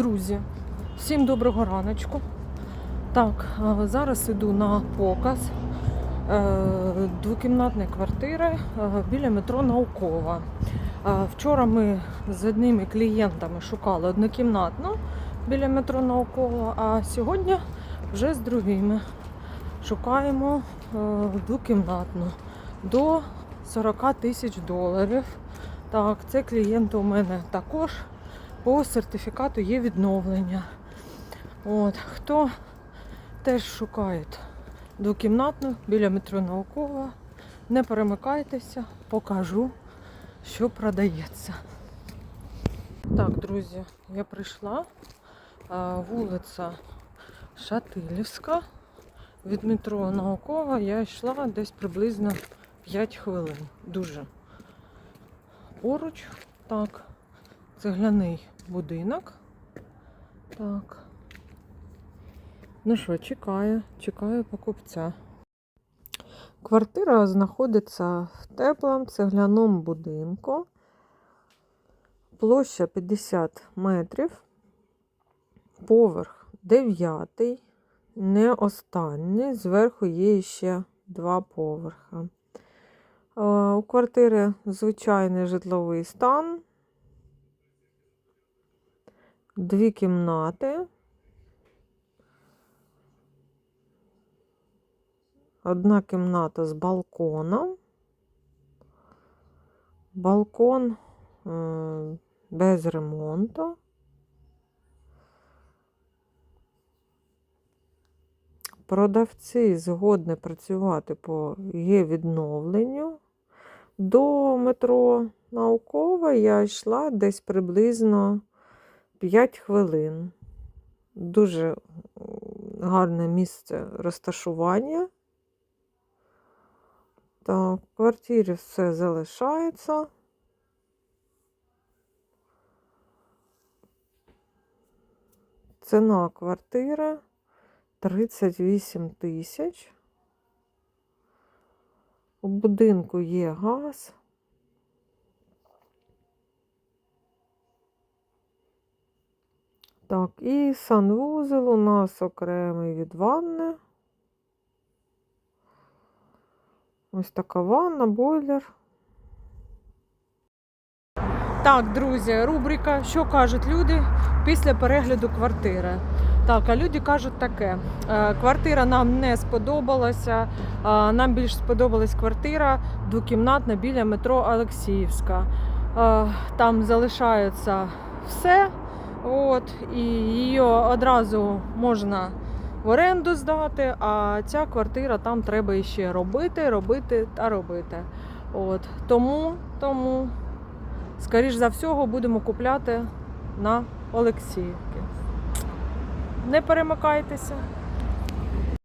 друзі, всім доброго раночку. Так, зараз іду на показ е, двокімнатної квартири е, біля метро Наукова. Е, Вчора ми з одними клієнтами шукали однокімнатну біля метро Наукова, а сьогодні вже з другими шукаємо двокімнатну до 40 тисяч доларів. Так, це клієнт у мене також по сертифікату є відновлення. От, хто теж шукає двокімнатну біля метро Наукова, не перемикайтеся, покажу, що продається. Так, друзі, я прийшла. Вулиця Шатилівська. Від метро Наукова я йшла десь приблизно 5 хвилин. Дуже поруч. Так, цегляний будинок. Так. Ну що, чекаю, чекаю покупця. Квартира знаходиться в теплому цегляному будинку. Площа 50 метрів. Поверх 9, не останній. Зверху є ще два поверха. Е, У квартири звичайний житловий стан. Дві кімнати. Одна кімната з балконом. Балкон е, без ремонту. Продавці згодні працювати по є відновленню. До метро Наукова я йшла десь приблизно 5 хвилин. Дуже гарне місце розташування. Так, в квартирі все залишається. Ціна квартири 38 тисяч. У будинку є газ. Так, і санвузол у нас окремий від ванни. Ось така ванна, бойлер. Так, друзі, рубрика Що кажуть люди після перегляду квартири. Так, а люди кажуть таке: е, квартира нам не сподобалася. Нам більш сподобалась квартира двокімнатна біля метро Олексіївська. Е, Там залишається все. От, і її одразу можна в оренду здати, а ця квартира там треба іще робити, робити та робити. От, тому, тому, скоріш за всього, будемо купляти на Олексіївки. Не перемикайтеся.